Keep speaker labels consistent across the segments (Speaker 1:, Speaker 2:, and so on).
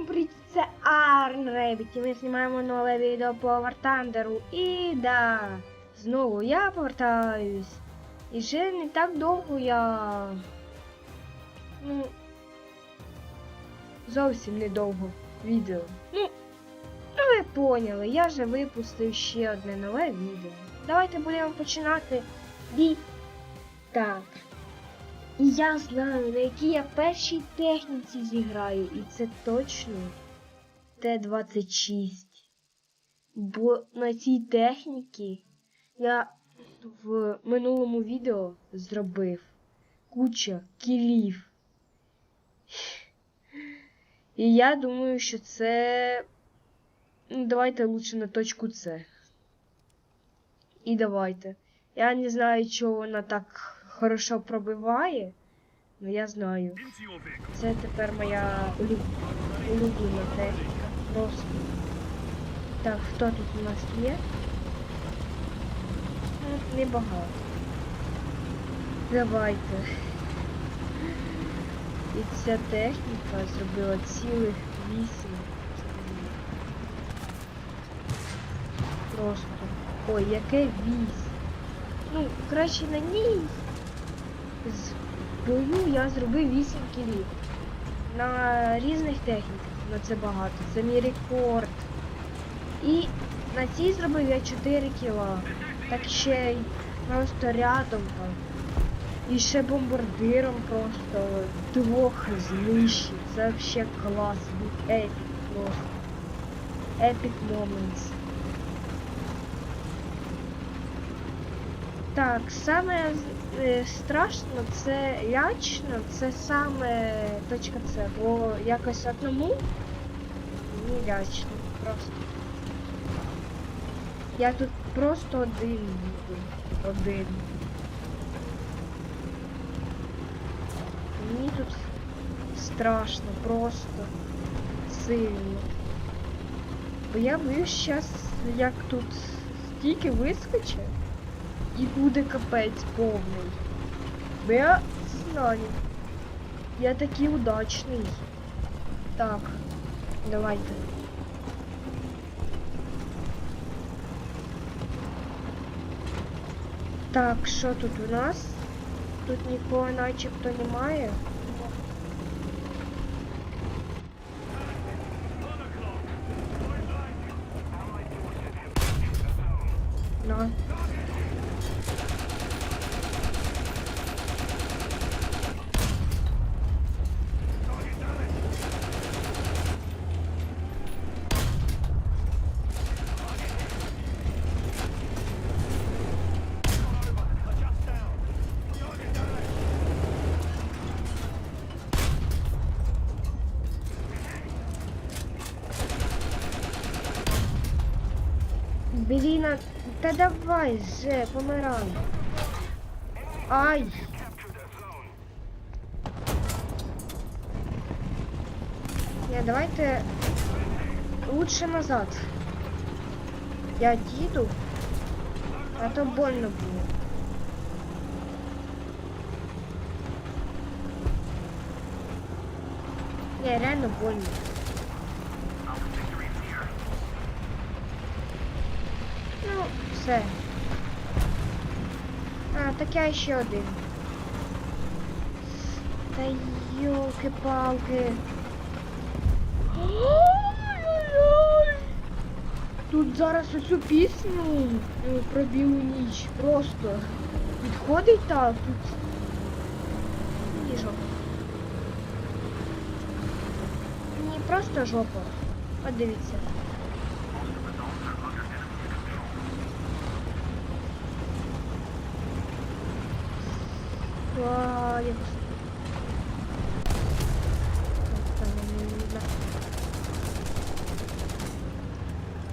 Speaker 1: Всім привіт, це Арн Ребіт, і ми знімаємо нове відео по War Thunder. І да, знову я повертаюсь. І вже не так довго я. Ну. Зовсім недовго відео. Ну, ну ви поняли, я вже випустив ще одне нове відео. Давайте будемо починати бій. Так. І я знаю, на якій я першій техніці зіграю, і це точно Т-26. Бо на цій техніці я в минулому відео зробив куча кілів. І я думаю, що це. Ну, давайте лучше на точку С. І давайте. Я не знаю, чого вона так хорошо пробиває, але я знаю. Це тепер моя улюблена техніка. Просто. Так, хто тут у нас є? Ну, Небагато. Давайте. І ця техніка зробила цілих вісім. Просто. Ой, яке вісім. Ну, краще на ній. З бою я зробив 8 кілів. На різних техніках. Ну це багато. Це мій рекорд. І на цій зробив я 4 кіла. Так ще й просто рядом там. І ще бомбардиром просто двох знищив. Це взагалі клас. Епік просто. Epic moments. Так, саме е, страшно це лячно, це саме точка С, бо якось одному мені лячно просто. Я тут просто один буду. Один. Мені тут страшно, просто сильно. Бо я боюсь зараз, як тут стільки вискочить. І буде капець повний. Бо я знаю. Я такий удачний. Так, давайте. Так, що тут у нас? Тут нікого начебто немає. На. Давай же, помирай. Ай! Не, давайте лучше назад. Я їду, а то больно було. Не, реально больно. Ну, все. А, так я ще один. Та йолки-палки. Тут зараз оцю пісню е, про білу ніч просто підходить так тут. І жопа. Ні, просто жопа. От дивіться. Ва, я... Там не видно.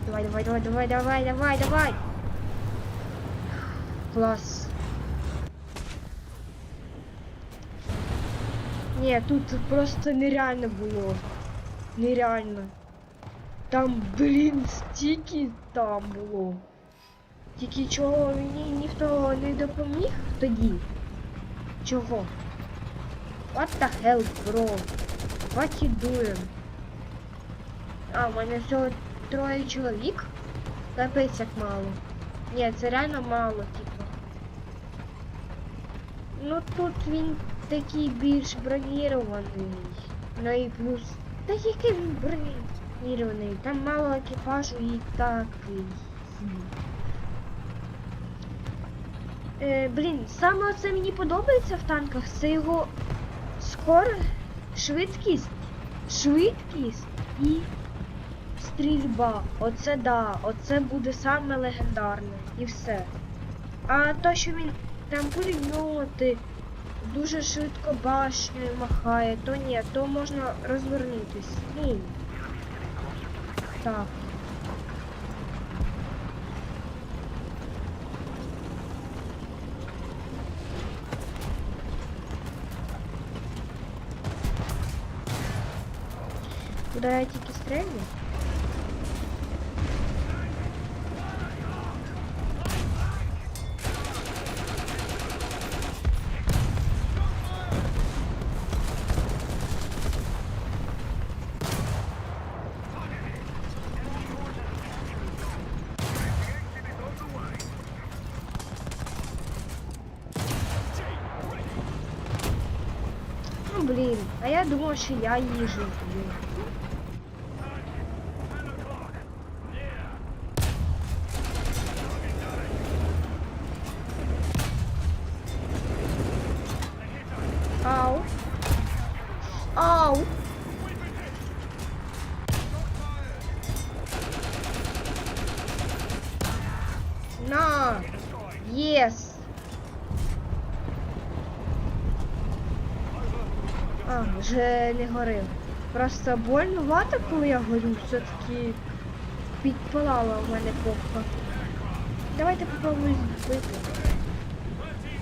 Speaker 1: Давай, давай, давай, давай, давай, давай, давай. Класс. Ні, тут просто нереально було. Нереально. Там, блін, стільки там було. Тільки чого мені ніхто не допоміг тоді. Чого? What the hell, bro? What you doing? А, у мене всього троє чоловік. Капець як мало. Ні, це реально мало, типу. Ну тут він такий більш бронірований. Ну і плюс. Та який він бронірований? Там мало екіпажу і так. і. Е, блін, саме це мені подобається в танках, це його скор... швидкість. Швидкість і стрільба. Оце да, оце буде саме легендарне. І все. А то, що він там пулемети дуже швидко башнею махає, то ні, то можна розвернутись. Ну. Так. Куди я тільки стрельну? Ну блін, а я думав, що я їжу А, вже не горив. Просто больно вата, коли я горю, все-таки підпалала в мене попка. Давайте попробуємо збити.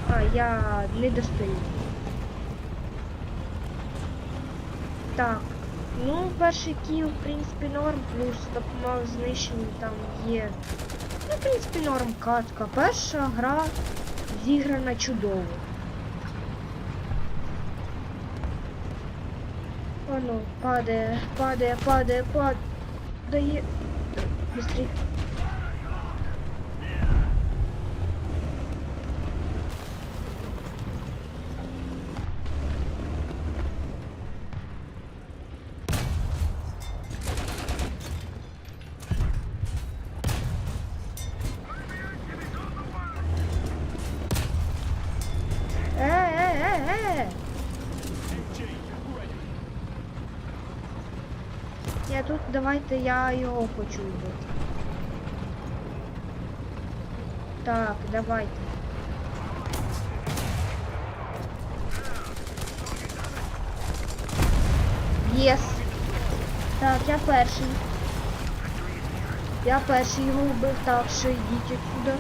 Speaker 1: А, я не достаю. Так. Ну, перший кіл, в принципі, норм, плюс допомога знищенню там є. Ну, в принципі, норм катка. Перша гра зіграна чудово. nu, Pade, pade, pade, pade. Da e... Mă. Давайте я його хочу вбити. Так, давайте. Єс. Так, я перший. Я перший його вбив, так що йдіть отсюда.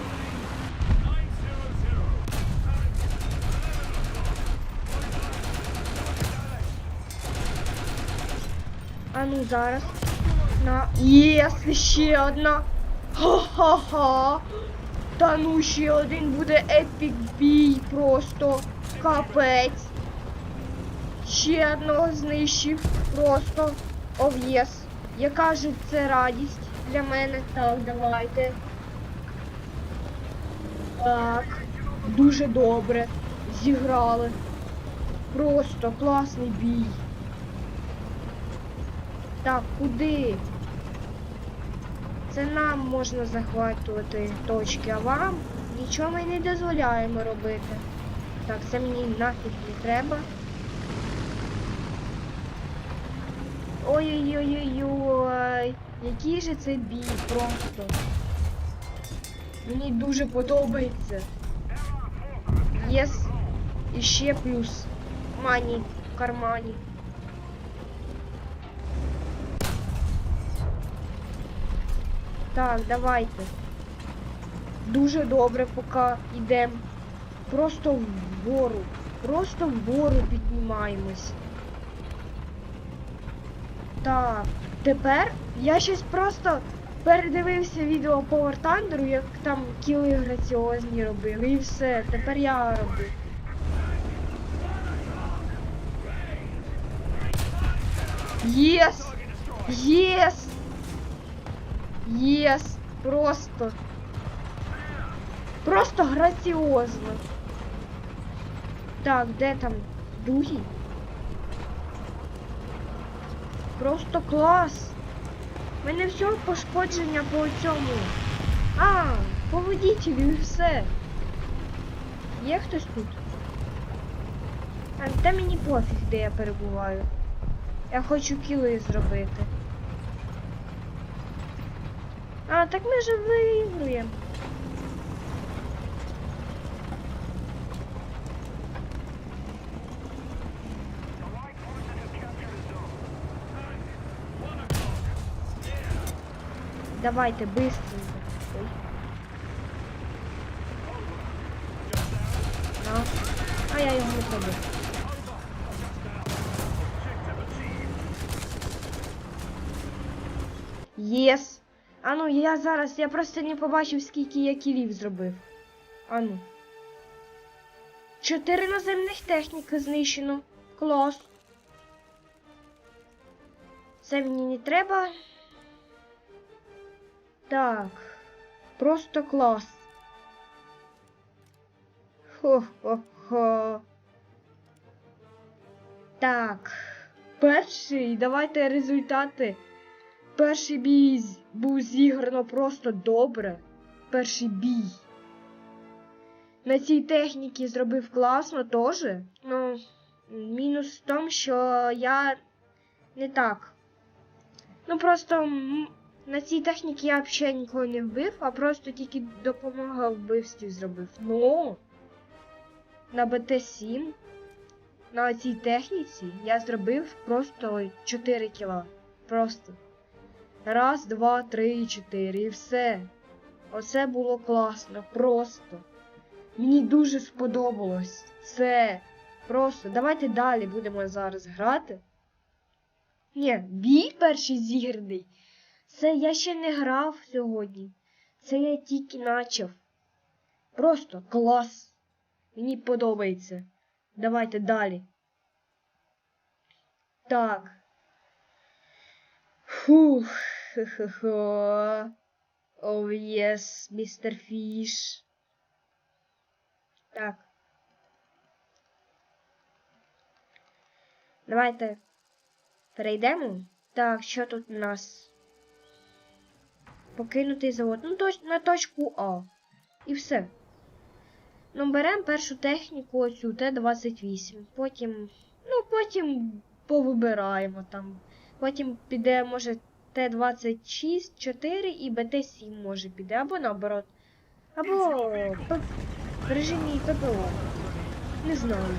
Speaker 1: А ну зараз. На. Єс, ще одна. Ха-ха-ха. Та ну ще один буде епік бій просто. Капець. Ще одного знищив. Просто. Ов'єс. Яка ж це радість для мене. Так, давайте. Так. Дуже добре. Зіграли. Просто класний бій. Так, куди? Це нам можна захватувати точки, а вам нічого ми не дозволяємо робити. Так, це мені нафіг не треба. Ой-ой-ой-ой-ой. Який же це бій просто. Мені дуже подобається. Єс. І ще плюс. Мані в кармані. Так, давайте. Дуже добре, поки йдемо. Просто вгору. Просто вгору піднімаємось. Так, тепер я щось просто передивився відео War Thunder, як там кіли граціозні робили. І все, тепер я роблю. Єс! Єс! Єс! Просто. Просто граціозно. Так, де там другий? Просто клас. У мене все пошкодження по цьому. А, по водителю і все. Є хтось тут? А, та мені пофіг, де я перебуваю. Я хочу кіли зробити. А, так ми же виігруємо. Давайте быстренько. Ой. А, а я його не пробив. Єс. А ну я зараз, я просто не побачив, скільки я кілів зробив. А ну. Чотири наземних техніки знищено. Клас. Це мені не треба. Так. Просто клас. Хо-хо-хо. Так. Перший. Давайте результати. Перший бій був зіграно просто добре. Перший бій. На цій техніці зробив класно теж. Ну, мінус в тому, що я не так. Ну просто на цій техніці я взагалі нікого не вбив, а просто тільки допомога вбивстві зробив. Ну на БТ-7 на цій техніці я зробив просто 4 кіла. Просто. Раз, два, три, чотири і все. Оце було класно, просто. Мені дуже сподобалось. Це просто. Давайте далі будемо зараз грати. Ні, бій перший зіграний. Це я ще не грав сьогодні. Це я тільки начав. Просто клас. Мені подобається. Давайте далі. Так. Фух. Хо-хо-хо. Оу, єс, містер Фіш. Так. Давайте перейдемо. Так, що тут у нас? Покинутий завод. Ну, точ на точку А. І все. Ну, беремо першу техніку, оцю Т-28. Потім. Ну, потім повибираємо там. Потім піде, може, Т-26, 4 і БТ-7 може піде, або наоборот. Або в режимі ППО. Не знаю.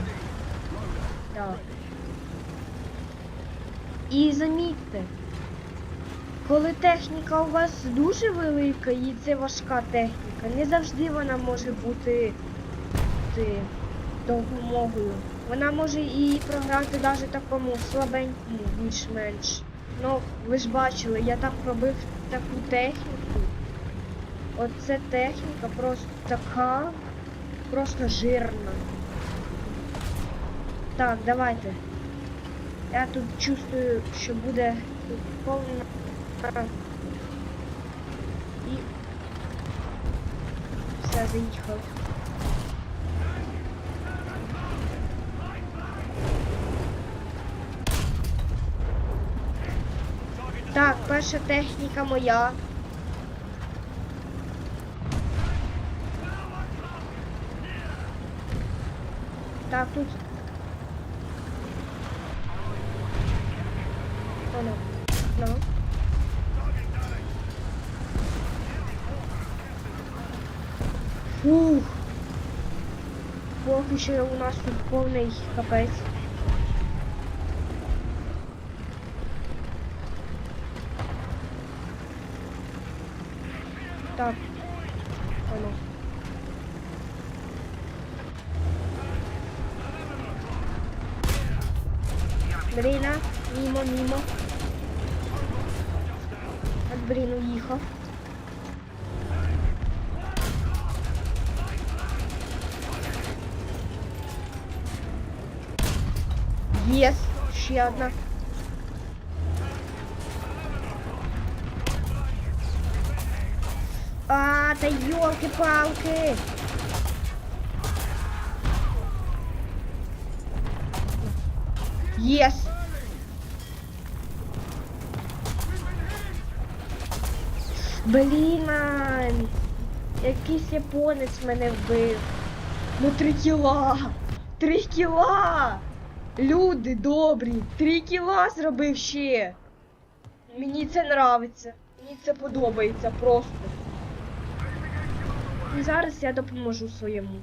Speaker 1: Так. І замітьте, коли техніка у вас дуже велика і це важка техніка, не завжди вона може бути допомогою. Вона може і програти навіть такому слабенькому, більш-менш. Ну, ви ж бачили, я там пробив таку техніку. Оце техніка просто така, просто жирна. Так, давайте. Я тут чувствую, що буде повна. І все, заїхав. Так, перша техніка моя. Так, тут. Оно. Ну. Фух. Поки що у нас тут повний капець. Так. Оно. Бріна, мімо, мімо. От Брін уїхав. Єс, ще одна. А, та йолки-палки! Єс! Блін, якийсь японець мене вбив. Ну три кіла! Три кіла! Люди добрі! Три кіла зробив ще! Мені це нравиться. Мені це подобається просто. І зараз я допоможу своєму.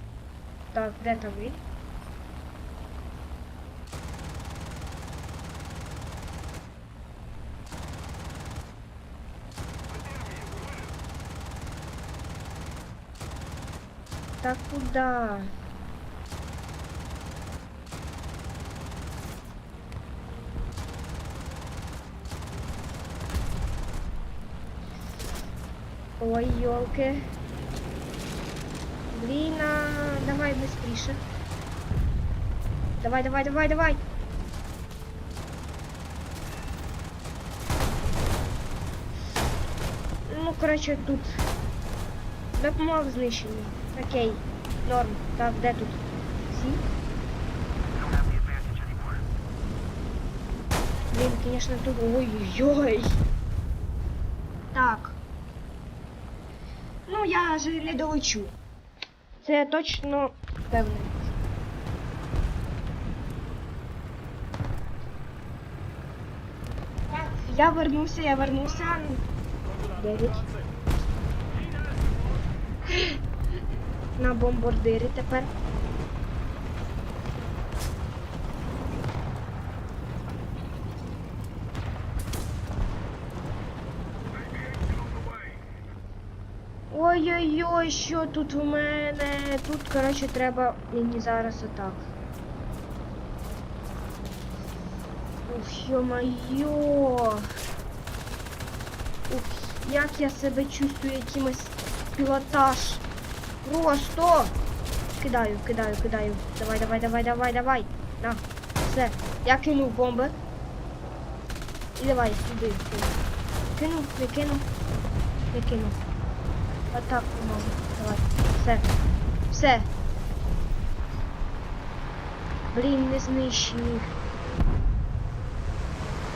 Speaker 1: Так, де там він? Так куда? Ой, елки. Блин, а... давай быстрее. Давай, давай, давай, давай. Ну, короче, тут допомог знищений. Окей, норм. Так, де тут? Всі? Блін, конечно, тут. Ой-ой-ой. Так. Ну, я же не долечу. Це я точно певний. Я вернуся, я вернуся. Дев'ять. На бомбардирі тепер. Ой-ой-ой, що тут у мене? Тут, коротше, треба мені зараз отак. Ух, йо-майо. Ух, як я себе чувствую якимось пілотаж. Просто. Кидаю, кидаю, кидаю. Давай, давай, давай, давай, давай. На. Все. Я кинув бомби. І давай, сюди. Кинув, не кинув. Не кинув. Атаку можу. Давай. Все. Все. Блін, не знищений.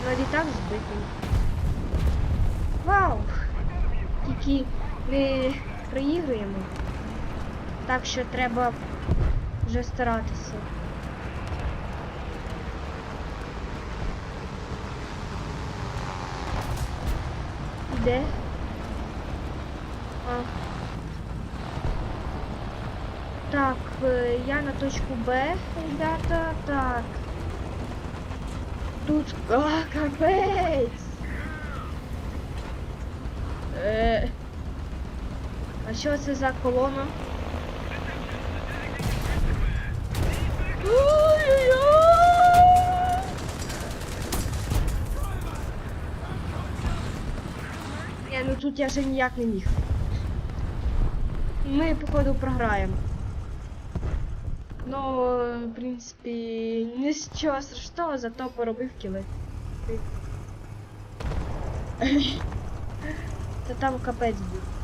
Speaker 1: Ну, літак збитий. Вау! Тільки ми проігруємо. Так що треба вже старатися. Де? А. Так, е, я на точку Б, ребята. Так. Тут. А, капець! Е. А що це за колона? Ні, ну тут я вже ніяк не міг. Ми, походу, програємо. Ну, в принципі, нічого страшного, зато поробив кіли. Та там капець був.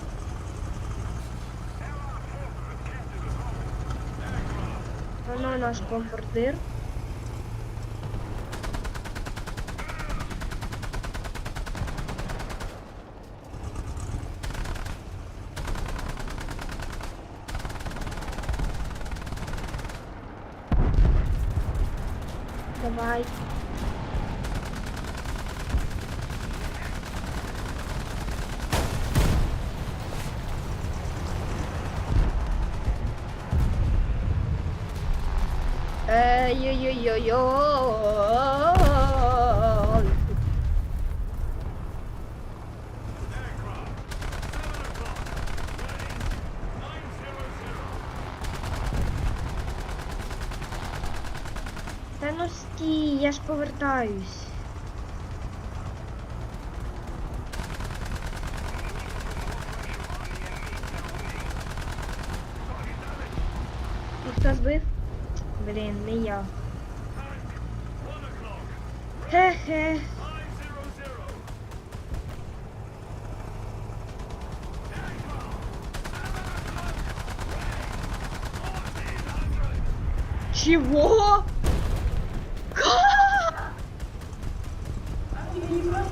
Speaker 1: Воно наш бомбардир. Давай. Ой-ой-ой-ой-ой. Та стій, я ж повертаюсь. І хто збив? Блін, не я. Хе-хе. Чого? Ка?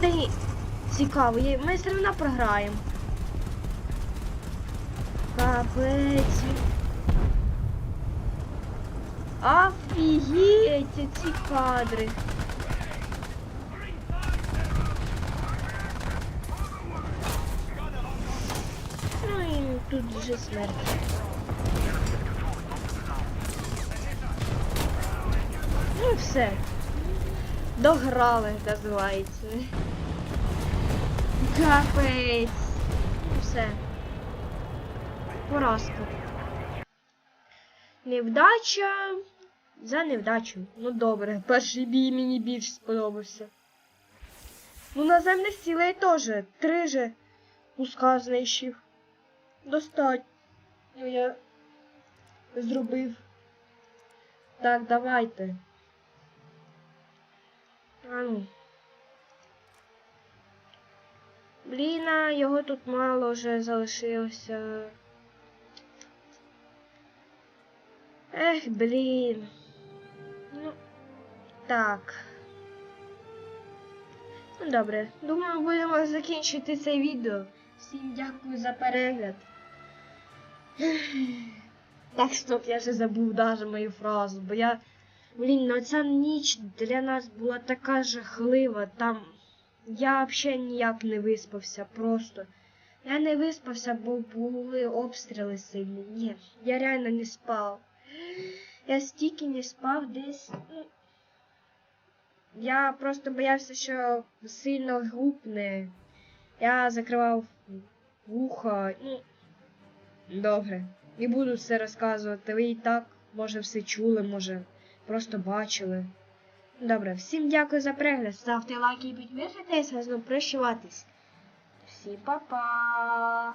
Speaker 1: Та ні, цікаво, ми все одно програємо. Капець. Офігеть, ці кадри. Ну і тут вже смерть. Ну все. Дограли, називається. Капець. Ну все. Поразка. Невдача за невдачу. Ну добре, перший бій мені більш сподобався. Ну наземних цілей теж. Три же куска знищив. Достатньо я зробив. Так, давайте. А ну. Блін, а його тут мало вже залишилося. Ех, блін. Ну, так. Ну, добре. Думаю, будемо закінчити це відео. Всім дякую за перегляд. Так, стоп, я вже забув даже мою фразу, бо я. Блін, ну ця ніч для нас була така жахлива. Там я взагалі ніяк не виспався, просто. Я не виспався, бо були обстріли сильні. Ні, я реально не спав. Я стільки не спав десь. Ну, я просто боявся, що сильно гупне. Я закривав вуха. Ну, добре. Не буду все розказувати. Ви і так, може, все чули, може, просто бачили. Добре, всім дякую за перегляд. Ставте лайки і підписуйтесь, а знову прощаватись. Всім па-па!